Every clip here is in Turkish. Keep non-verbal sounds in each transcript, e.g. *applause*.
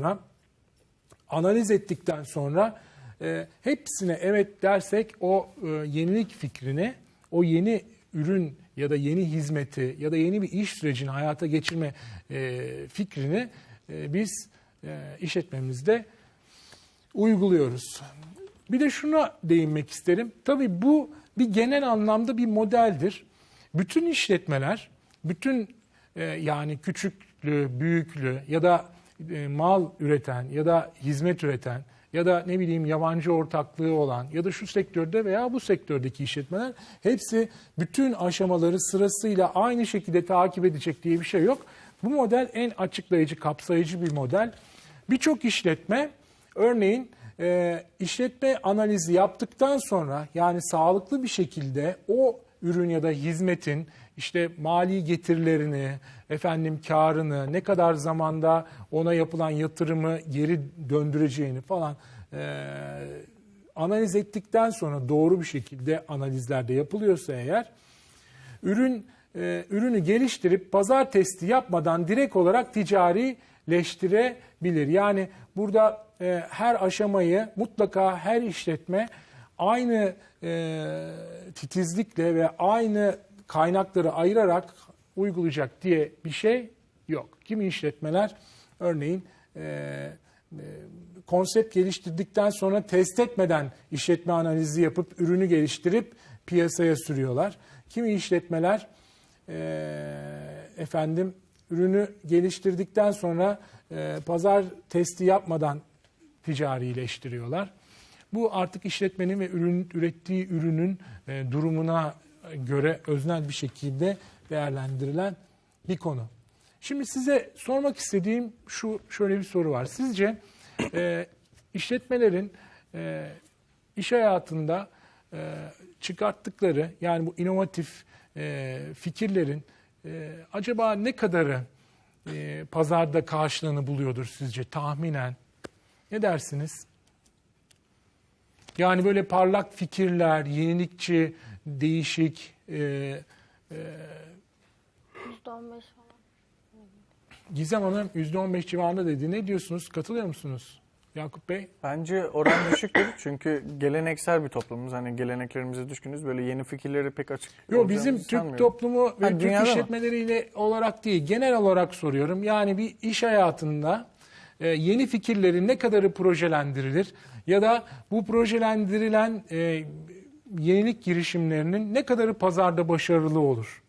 sonra analiz ettikten sonra e, hepsine evet dersek o e, yenilik fikrini, o yeni ürün ya da yeni hizmeti ya da yeni bir iş sürecini hayata geçirme e, fikrini e, biz e, işletmemizde uyguluyoruz. Bir de şuna değinmek isterim. Tabii bu bir genel anlamda bir modeldir. Bütün işletmeler, bütün e, yani küçüklü, büyüklü ya da e, mal üreten ya da hizmet üreten ya da ne bileyim yabancı ortaklığı olan ya da şu sektörde veya bu sektördeki işletmeler hepsi bütün aşamaları sırasıyla aynı şekilde takip edecek diye bir şey yok. Bu model en açıklayıcı, kapsayıcı bir model. Birçok işletme örneğin e, işletme analizi yaptıktan sonra yani sağlıklı bir şekilde o ürün ya da hizmetin işte mali getirilerini, efendim karını, ne kadar zamanda ona yapılan yatırımı geri döndüreceğini falan e, analiz ettikten sonra doğru bir şekilde analizlerde yapılıyorsa eğer ürün e, ürünü geliştirip pazar testi yapmadan direkt olarak ticarileştirebilir. Yani burada e, her aşamayı mutlaka her işletme aynı e, titizlikle ve aynı kaynakları ayırarak uygulayacak diye bir şey yok. Kimi işletmeler örneğin e, e, konsept geliştirdikten sonra test etmeden işletme analizi yapıp ürünü geliştirip piyasaya sürüyorlar. Kimi işletmeler e, efendim ürünü geliştirdikten sonra e, pazar testi yapmadan ticarileştiriyorlar. Bu artık işletmenin ve ürün ürettiği ürünün e, durumuna göre öznel bir şekilde değerlendirilen bir konu. Şimdi size sormak istediğim şu şöyle bir soru var. Sizce e, işletmelerin e, iş hayatında e, çıkarttıkları yani bu inovatif e, fikirlerin e, acaba ne kadarı e, pazarda karşılığını buluyordur sizce tahminen? Ne dersiniz? Yani böyle parlak fikirler, yenilikçi, değişik, e, e, %15 falan. Gizem Hanım %15 civarında dedi. Ne diyorsunuz? Katılıyor musunuz? Yakup Bey? Bence oran düşüktür *coughs* çünkü geleneksel bir toplumuz. Hani geleneklerimize düşkünüz. Böyle yeni fikirleri pek açık Yok bizim Türk sanmıyorum. toplumu ve Ha, Türk dünyada mı? işletmeleriyle olarak değil, genel olarak soruyorum. Yani bir iş hayatında e, yeni fikirlerin ne kadarı projelendirilir ya da bu projelendirilen e, yenilik girişimlerinin ne kadarı pazarda başarılı olur?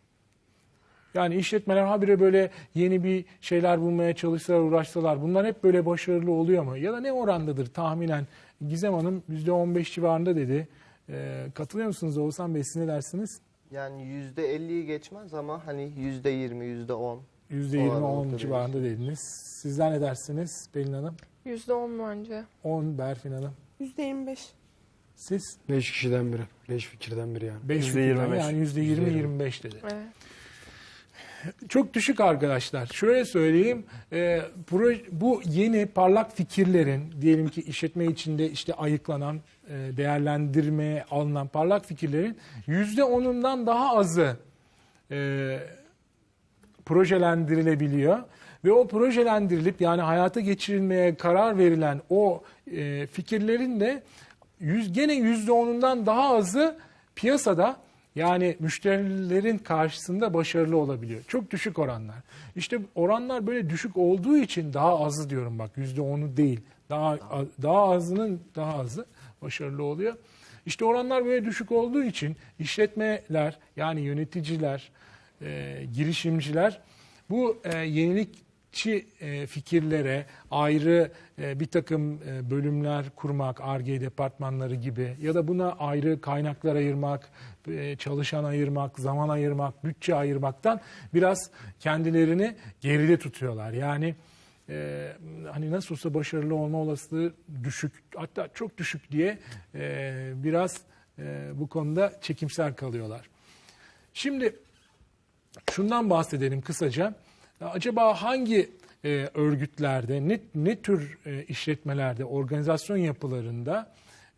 Yani işletmeler habire böyle yeni bir şeyler bulmaya çalışsalar, uğraşsalar bunlar hep böyle başarılı oluyor mu? Ya da ne orandadır tahminen? Gizem Hanım %15 civarında dedi. E, katılıyor musunuz Oğuzhan Bey? Siz ne dersiniz? Yani yüzde 50'yi geçmez ama hani yüzde 20, yüzde 10. %20 O 10 aralıkta civarında dediniz. Sizler ne dersiniz Pelin Hanım? %10 bence. 10 Berfin Hanım. %25. Siz 5 kişiden biri. 5 fikirden biri yani. 5 %25. yani %20-25 dedi. Evet. Çok düşük arkadaşlar. Şöyle söyleyeyim. e, proje, bu yeni parlak fikirlerin diyelim ki işletme içinde işte ayıklanan, e, değerlendirmeye alınan parlak fikirlerin %10'undan daha azı e, projelendirilebiliyor. Ve o projelendirilip yani hayata geçirilmeye karar verilen o e, fikirlerin de yüz, gene %10'undan daha azı piyasada yani müşterilerin karşısında başarılı olabiliyor. Çok düşük oranlar. İşte oranlar böyle düşük olduğu için daha azı diyorum bak %10'u değil. Daha daha azının daha azı başarılı oluyor. İşte oranlar böyle düşük olduğu için işletmeler yani yöneticiler, e, girişimciler bu e, yenilikçi e, fikirlere ayrı e, bir takım e, bölümler kurmak, ARGE departmanları gibi ya da buna ayrı kaynaklar ayırmak, çalışan ayırmak, zaman ayırmak, bütçe ayırmaktan biraz kendilerini geride tutuyorlar. Yani hani nasıl olsa başarılı olma olasılığı düşük hatta çok düşük diye biraz bu konuda çekimser kalıyorlar. Şimdi şundan bahsedelim kısaca. Acaba hangi e, örgütlerde, ne, ne tür e, işletmelerde, organizasyon yapılarında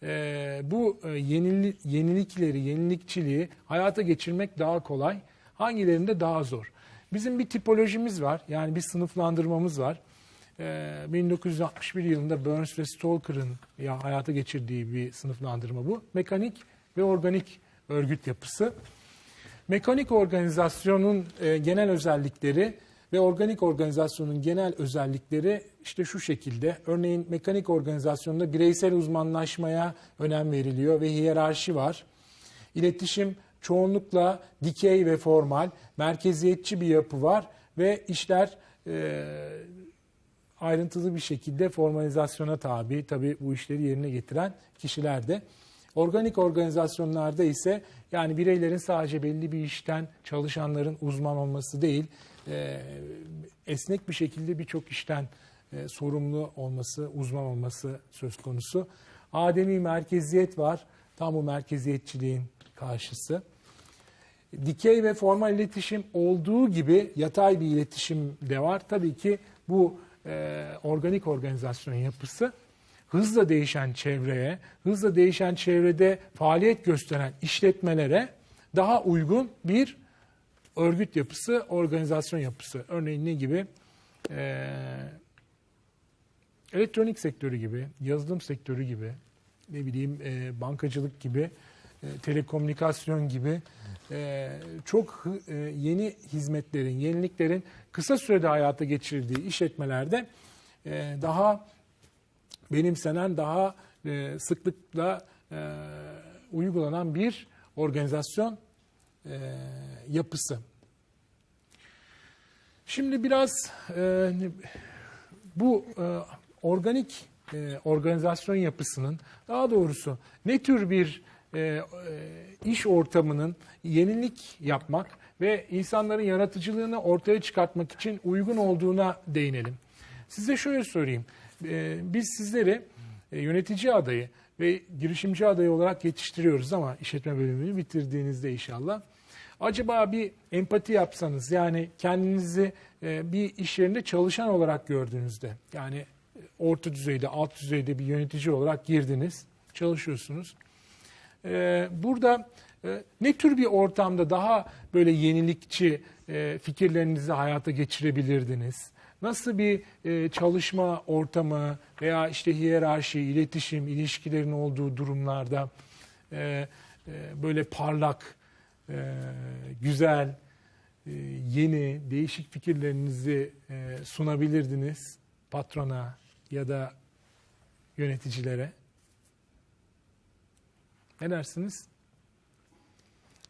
e, bu e, yenili, yenilikleri, yenilikçiliği hayata geçirmek daha kolay, hangilerinde daha zor? Bizim bir tipolojimiz var, yani bir sınıflandırmamız var. e, 1961 yılında Burns ve Stalker'ın ya hayata geçirdiği bir sınıflandırma bu. Mekanik ve organik örgüt yapısı. Mekanik organizasyonun e, genel özellikleri ve organik organizasyonun genel özellikleri işte şu şekilde. Örneğin mekanik organizasyonda bireysel uzmanlaşmaya önem veriliyor ve hiyerarşi var. İletişim çoğunlukla dikey ve formal, merkeziyetçi bir yapı var ve işler e, ayrıntılı bir şekilde formalizasyona tabi. Tabii bu işleri yerine getiren kişiler de. Organik organizasyonlarda ise yani bireylerin sadece belli bir işten çalışanların uzman olması değil, e, esnek bir şekilde birçok işten e, sorumlu olması, uzman olması söz konusu. Ademi merkeziyet var, tam bu merkeziyetçiliğin karşısı. Dikey ve formal iletişim olduğu gibi yatay bir iletişim de var. Tabii ki bu e, organik organizasyon yapısı hızla değişen çevreye, hızla değişen çevrede faaliyet gösteren işletmelere daha uygun bir örgüt yapısı, organizasyon yapısı. Örneğin ne gibi? Ee, elektronik sektörü gibi, yazılım sektörü gibi, ne bileyim e, bankacılık gibi, e, telekomünikasyon gibi e, çok e, yeni hizmetlerin, yeniliklerin kısa sürede hayata geçirildiği işletmelerde e, daha benimsenen, daha e, sıklıkla e, uygulanan bir organizasyon e, yapısı. Şimdi biraz e, bu e, organik e, organizasyon yapısının daha doğrusu ne tür bir e, e, iş ortamının yenilik yapmak ve insanların yaratıcılığını ortaya çıkartmak için uygun olduğuna değinelim. Size şöyle söyleyeyim. E, biz sizleri e, yönetici adayı ve girişimci adayı olarak yetiştiriyoruz ama işletme bölümünü bitirdiğinizde inşallah. Acaba bir empati yapsanız yani kendinizi e, bir iş yerinde çalışan olarak gördüğünüzde yani e, orta düzeyde, alt düzeyde bir yönetici olarak girdiniz, çalışıyorsunuz. E, burada e, ne tür bir ortamda daha böyle yenilikçi e, fikirlerinizi hayata geçirebilirdiniz? Nasıl bir e, çalışma ortamı veya işte hiyerarşi, iletişim, ilişkilerin olduğu durumlarda e, e, böyle parlak, e, güzel, e, yeni, değişik fikirlerinizi e, sunabilirdiniz patrona ya da yöneticilere? Ne dersiniz?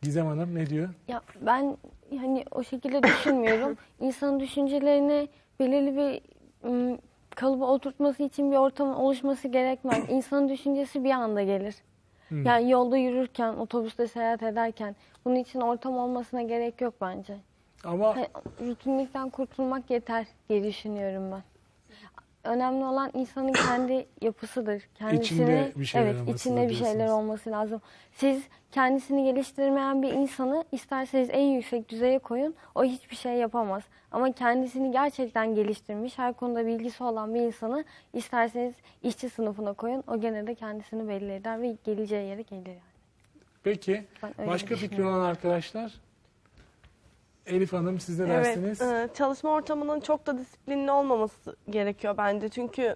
Gizem Hanım ne diyor? Ya ben hani o şekilde düşünmüyorum. İnsanın düşüncelerini belirli bir ım, kalıba oturtması için bir ortamın oluşması gerekmez. *coughs* İnsanın düşüncesi bir anda gelir. Hmm. Yani yolda yürürken, otobüste seyahat ederken bunun için ortam olmasına gerek yok bence. Ama Hani rutinlikten kurtulmak yeter diye düşünüyorum ben. Önemli olan insanın kendi yapısıdır. Kendisini, İçinde bir şeyler evet, olmasıdır içinde bir şeyler olması lazım. Siz kendisini geliştirmeyen bir insanı isterseniz en yüksek düzeye koyun, o hiçbir şey yapamaz. Ama kendisini gerçekten geliştirmiş, her konuda bilgisi olan bir insanı isterseniz işçi sınıfına koyun, o gene de kendisini belli eder ve geleceği yere gelir yani. peki başka fikri olan arkadaşlar? Elif Hanım siz ne dersiniz? Evet, e, çalışma ortamının çok da disiplinli olmaması gerekiyor bence. Çünkü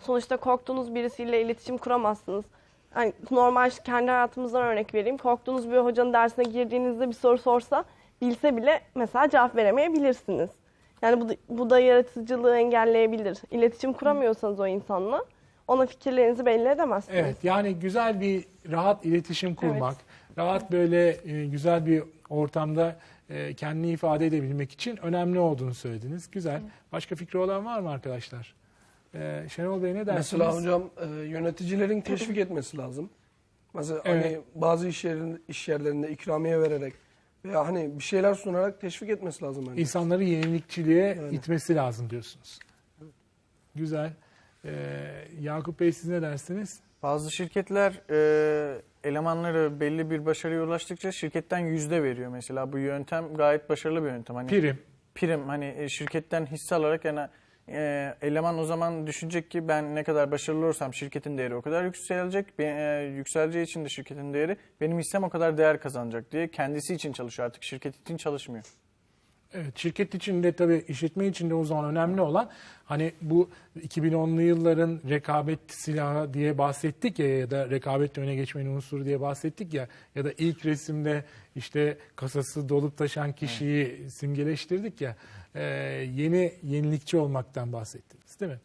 sonuçta korktuğunuz birisiyle iletişim kuramazsınız. Yani normal kendi hayatımızdan örnek vereyim. Korktuğunuz bir hocanın dersine girdiğinizde bir soru sorsa bilse bile mesela cevap veremeyebilirsiniz. Yani bu da, bu da yaratıcılığı engelleyebilir. İletişim kuramıyorsanız o insanla ona fikirlerinizi belli edemezsiniz. Evet yani güzel bir rahat iletişim kurmak, rahat böyle e, güzel bir ortamda e, kendini ifade edebilmek için önemli olduğunu söylediniz. Güzel. Başka fikri olan var mı arkadaşlar? E, Şenol Bey ne dersiniz? Mesela hocam e, yöneticilerin teşvik etmesi lazım. Mesela Evet. hani bazı iş, yerin, iş yerlerinde ikramiye vererek veya hani bir şeyler sunarak teşvik etmesi lazım bence. İnsanları yenilikçiliğe Yani. itmesi lazım diyorsunuz. Güzel. E, Yakup Bey siz ne dersiniz? Bazı şirketler e, elemanları belli bir başarıya ulaştıkça şirketten yüzde veriyor mesela. Bu yöntem gayet başarılı bir yöntem. Hani Prim. prim hani e, şirketten hisse alarak yani e, eleman o zaman düşünecek ki ben ne kadar başarılı olursam şirketin değeri o kadar yükselecek. Be- e, yükseleceği için de şirketin değeri benim hissem o kadar değer kazanacak diye kendisi için çalışıyor artık şirket için çalışmıyor. Evet, şirket içinde tabii işletme içinde o zaman önemli olan hani bu 2010'lu yılların rekabet silahı diye bahsettik ya ya da rekabette öne geçmenin unsuru diye bahsettik ya ya da ilk resimde işte kasası dolup taşan kişiyi simgeleştirdik ya e, yeni yenilikçi olmaktan bahsettiniz değil mi?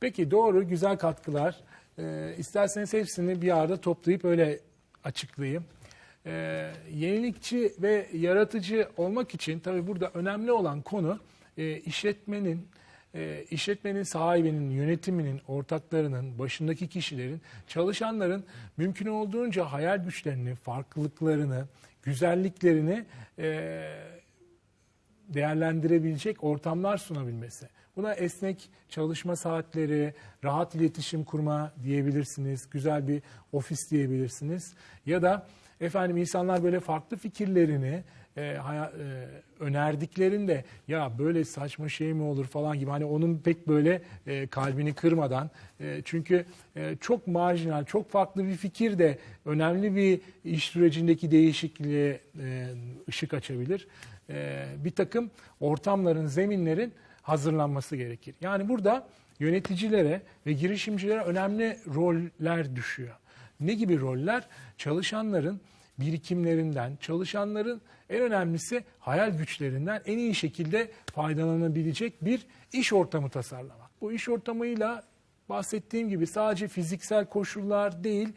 Peki doğru güzel katkılar. E, isterseniz hepsini bir arada toplayıp öyle açıklayayım. Ee, yenilikçi ve yaratıcı olmak için tabii burada önemli olan konu e, işletmenin e, işletmenin sahibinin, yönetiminin, ortaklarının, başındaki kişilerin, çalışanların mümkün olduğunca hayal güçlerini, farklılıklarını, güzelliklerini e, değerlendirebilecek ortamlar sunabilmesi. Buna esnek çalışma saatleri, rahat iletişim kurma diyebilirsiniz, güzel bir ofis diyebilirsiniz. Ya da efendim insanlar böyle farklı fikirlerini e, haya- e, önerdiklerinde ya böyle saçma şey mi olur falan gibi hani onun pek böyle e, kalbini kırmadan e, çünkü e, çok marjinal, çok farklı bir fikir de önemli bir iş sürecindeki değişikliğe e, ışık açabilir. E, bir takım ortamların, zeminlerin hazırlanması gerekir. Yani burada yöneticilere ve girişimcilere önemli roller düşüyor. Ne gibi roller? Çalışanların birikimlerinden, çalışanların en önemlisi hayal güçlerinden en iyi şekilde faydalanabilecek bir iş ortamı tasarlamak. Bu iş ortamıyla bahsettiğim gibi sadece fiziksel koşullar değil,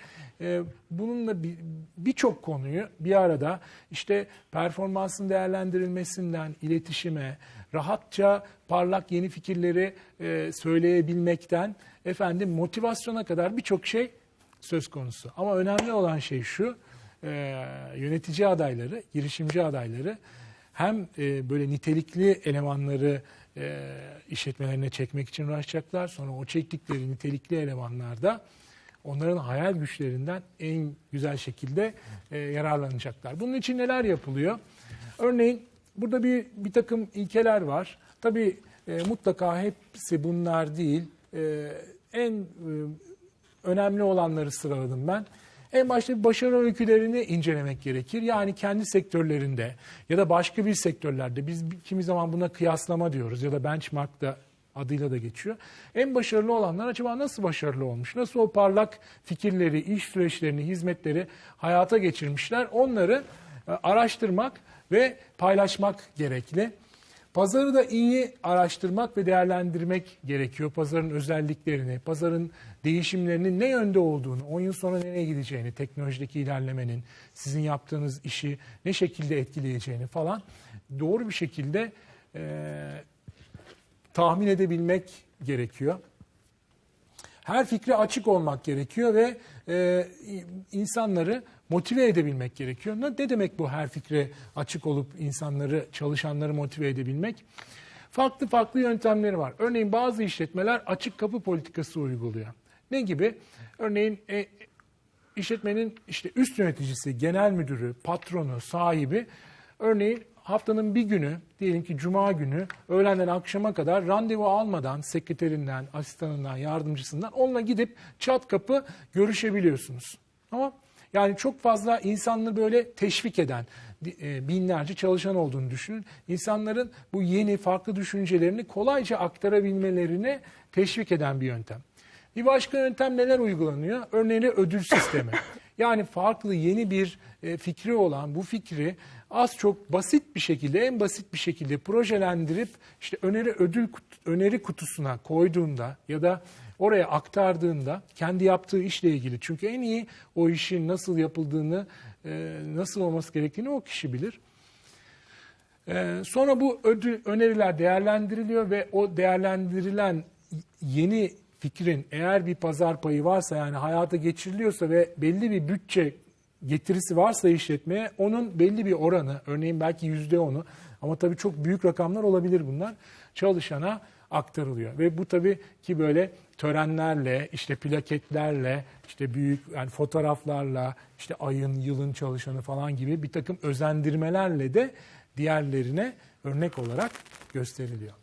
e, bununla bir- birçok konuyu bir arada işte performansın değerlendirilmesinden iletişime, rahatça parlak yeni fikirleri e, söyleyebilmekten efendim motivasyona kadar birçok şey söz konusu. Ama önemli olan şey şu, e, yönetici adayları, girişimci adayları hem e, böyle nitelikli elemanları e, işletmelerine çekmek için uğraşacaklar. Sonra o çektikleri nitelikli elemanlar da onların hayal güçlerinden en güzel şekilde e, yararlanacaklar. Bunun için neler yapılıyor? Örneğin burada bir bir takım ilkeler var. Tabii e, mutlaka hepsi bunlar değil. E, en e, önemli olanları sıraladım ben. En başta başarı öykülerini incelemek gerekir. Yani kendi sektörlerinde ya da başka bir sektörlerde biz kimi zaman buna kıyaslama diyoruz ya da benchmark da adıyla da geçiyor. En başarılı olanlar acaba nasıl başarılı olmuş? Nasıl o parlak fikirleri, iş süreçlerini, hizmetleri hayata geçirmişler? Onları e, araştırmak ve paylaşmak gerekli. Pazarı da iyi araştırmak ve değerlendirmek gerekiyor. Pazarın özelliklerini, pazarın değişimlerinin ne yönde olduğunu, 10 yıl sonra nereye gideceğini, teknolojideki ilerlemenin, sizin yaptığınız işi ne şekilde etkileyeceğini falan doğru bir şekilde e, tahmin edebilmek gerekiyor. Her fikre açık olmak gerekiyor ve e, insanları motive edebilmek gerekiyor. Ne, demek bu her fikre açık olup insanları, çalışanları motive edebilmek? Farklı farklı yöntemleri var. Örneğin bazı işletmeler açık kapı politikası uyguluyor. Ne gibi? Örneğin e, işletmenin işte üst yöneticisi, genel müdürü, patronu, sahibi örneğin haftanın bir günü diyelim ki cuma günü öğlenden akşama kadar randevu almadan sekreterinden, asistanından, yardımcısından onunla gidip çat kapı görüşebiliyorsunuz. Ama yani çok fazla insanları böyle teşvik eden e, binlerce çalışan olduğunu düşünün. İnsanların bu yeni farklı düşüncelerini kolayca aktarabilmelerini teşvik eden bir yöntem. Bir başka yöntem neler uygulanıyor? Örneğin ödül sistemi. *laughs* Yani farklı yeni bir e, fikri olan bu fikri az çok basit bir şekilde, en basit bir şekilde projelendirip işte öneri ödül öneri kutusuna koyduğunda ya da oraya aktardığında kendi yaptığı işle ilgili çünkü en iyi o işin nasıl yapıldığını, e, nasıl olması gerektiğini o kişi bilir. Ee, sonra bu ödül, öneriler değerlendiriliyor ve o değerlendirilen yeni fikrin eğer bir pazar payı varsa yani hayata geçiriliyorsa ve belli bir bütçe getirisi varsa işletmeye onun belli bir oranı örneğin belki yüzde onu ama tabii çok büyük rakamlar olabilir bunlar çalışana aktarılıyor. Ve bu tabii ki böyle törenlerle, işte plaketlerle, işte büyük yani fotoğraflarla, işte ayın, yılın çalışanı falan gibi bir takım özendirmelerle de diğerlerine örnek olarak gösteriliyor.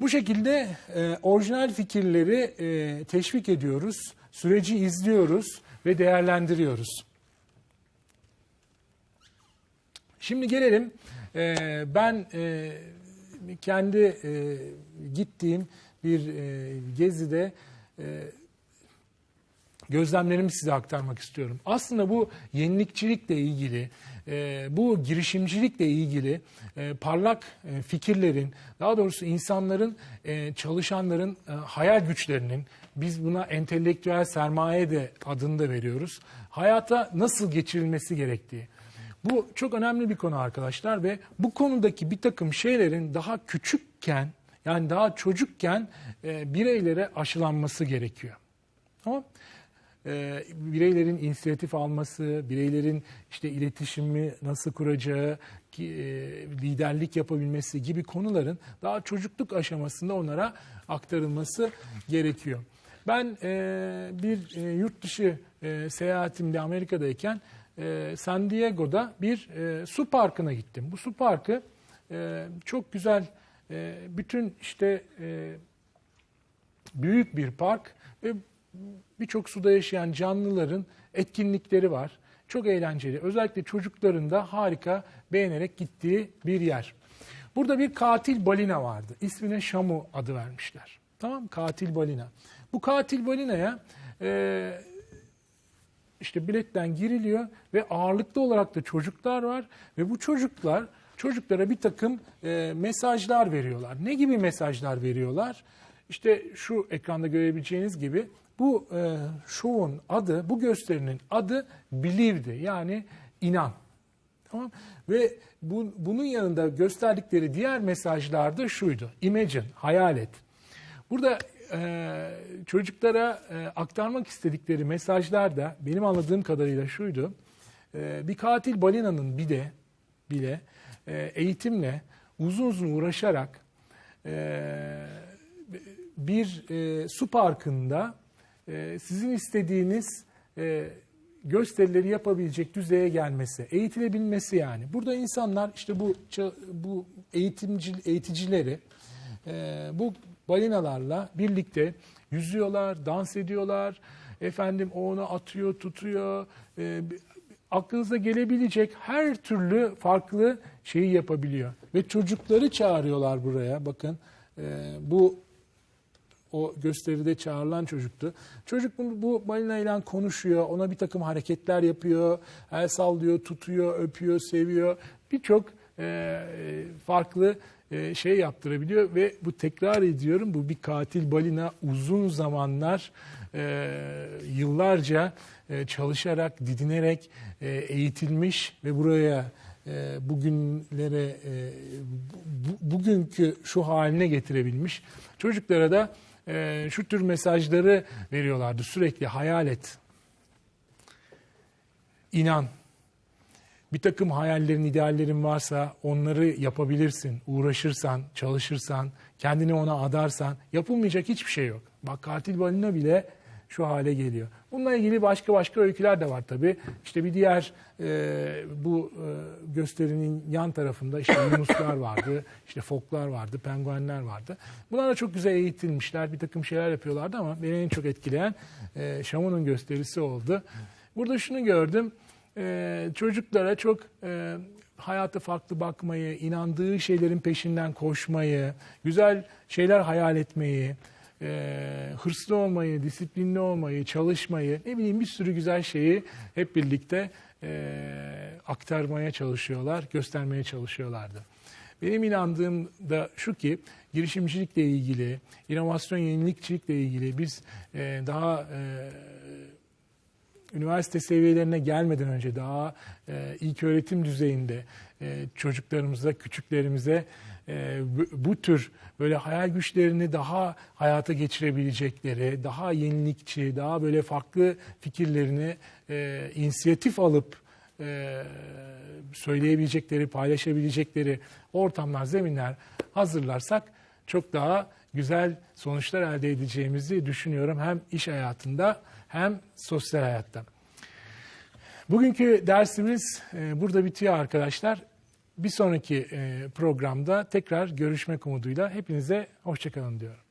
Bu şekilde e, orijinal fikirleri e, teşvik ediyoruz, süreci izliyoruz ve değerlendiriyoruz. Şimdi gelelim e, ben e, kendi e, gittiğim bir e, gezide e, gözlemlerimi size aktarmak istiyorum. Aslında bu yenilikçilikle ilgili, e, bu girişimcilikle ilgili e, parlak e, fikirlerin, daha doğrusu insanların, çalışanların hayal güçlerinin, biz buna entelektüel sermaye de adını da veriyoruz, hayata nasıl geçirilmesi gerektiği. Bu çok önemli bir konu arkadaşlar ve bu konudaki bir takım şeylerin daha küçükken, yani daha çocukken e, bireylere aşılanması gerekiyor. Tamam e, bireylerin inisiyatif alması, bireylerin işte iletişimi nasıl kuracağı, ki, e, liderlik yapabilmesi gibi konuların daha çocukluk aşamasında onlara aktarılması gerekiyor. Ben e, bir e, yurt dışı e, seyahatimde Amerika'dayken e, San Diego'da bir e, su parkına gittim. Bu su parkı e, çok güzel, e, bütün işte e, büyük bir park ve birçok suda yaşayan canlıların etkinlikleri var. Çok eğlenceli. Özellikle çocukların da harika beğenerek gittiği bir yer. Burada bir katil balina vardı. İsmine Şamu adı vermişler. Tamam Katil balina. Bu katil balinaya e, işte biletten giriliyor ve ağırlıklı olarak da çocuklar var ve bu çocuklar çocuklara bir takım e, mesajlar veriyorlar. Ne gibi mesajlar veriyorlar? İşte şu ekranda görebileceğiniz gibi bu e, şovun adı, bu gösterinin adı Believe'di. Yani inan. Tamam Ve bu, bunun yanında gösterdikleri diğer mesajlar da şuydu. Imagine, hayal et. Burada e, çocuklara e, aktarmak istedikleri mesajlar da benim anladığım kadarıyla şuydu. E, bir katil balinanın bir de bile e, eğitimle uzun uzun uğraşarak e, bir e, su parkında e, sizin istediğiniz e, gösterileri yapabilecek düzeye gelmesi, eğitilebilmesi yani. Burada insanlar işte bu bu eğitimci eğiticileri e, bu balinalarla birlikte yüzüyorlar, dans ediyorlar. Efendim o onu atıyor, tutuyor. E, aklınıza gelebilecek her türlü farklı şeyi yapabiliyor. Ve çocukları çağırıyorlar buraya. Bakın e, bu o gösteride çağrılan çocuktu. Çocuk bu, bu balina ile konuşuyor, ona bir takım hareketler yapıyor, el sallıyor, tutuyor, öpüyor, seviyor. Birçok e, farklı e, şey yaptırabiliyor ve bu tekrar ediyorum bu bir katil balina uzun zamanlar e, yıllarca e, çalışarak, didinerek e, eğitilmiş ve buraya e, bugünlere e, bu, bugünkü şu haline getirebilmiş. Çocuklara da e, şu tür mesajları veriyorlardı sürekli hayal et. İnan. Bir takım hayallerin, ideallerin varsa onları yapabilirsin. Uğraşırsan, çalışırsan, kendini ona adarsan yapılmayacak hiçbir şey yok. Bak katil balina bile şu hale geliyor. Bununla ilgili başka başka öyküler de var tabii. İşte bir diğer e, bu e, gösterinin yan tarafında işte *coughs* yunuslar vardı, işte foklar vardı, penguenler vardı. Bunlar da çok güzel eğitilmişler, bir takım şeyler yapıyorlardı ama beni en çok etkileyen e, Şamu'nun gösterisi oldu. Burada şunu gördüm, e, çocuklara çok e, hayata farklı bakmayı, inandığı şeylerin peşinden koşmayı, güzel şeyler hayal etmeyi, e, hırslı olmayı, disiplinli olmayı, çalışmayı, ne bileyim bir sürü güzel şeyi hep birlikte e, aktarmaya çalışıyorlar, göstermeye çalışıyorlardı. Benim inandığım da şu ki girişimcilikle ilgili, inovasyon yenilikçilikle ilgili biz e, daha e, üniversite seviyelerine gelmeden önce daha e, ilk öğretim düzeyinde e, çocuklarımıza, küçüklerimize e, bu, tür böyle hayal güçlerini daha hayata geçirebilecekleri, daha yenilikçi, daha böyle farklı fikirlerini e, inisiyatif alıp e, söyleyebilecekleri, paylaşabilecekleri ortamlar, zeminler hazırlarsak çok daha güzel sonuçlar elde edeceğimizi düşünüyorum. Hem iş hayatında hem sosyal hayatta. Bugünkü dersimiz e, burada bitiyor arkadaşlar. Bir sonraki e, programda tekrar görüşmek umuduyla hepinize hoşçakalın diyorum.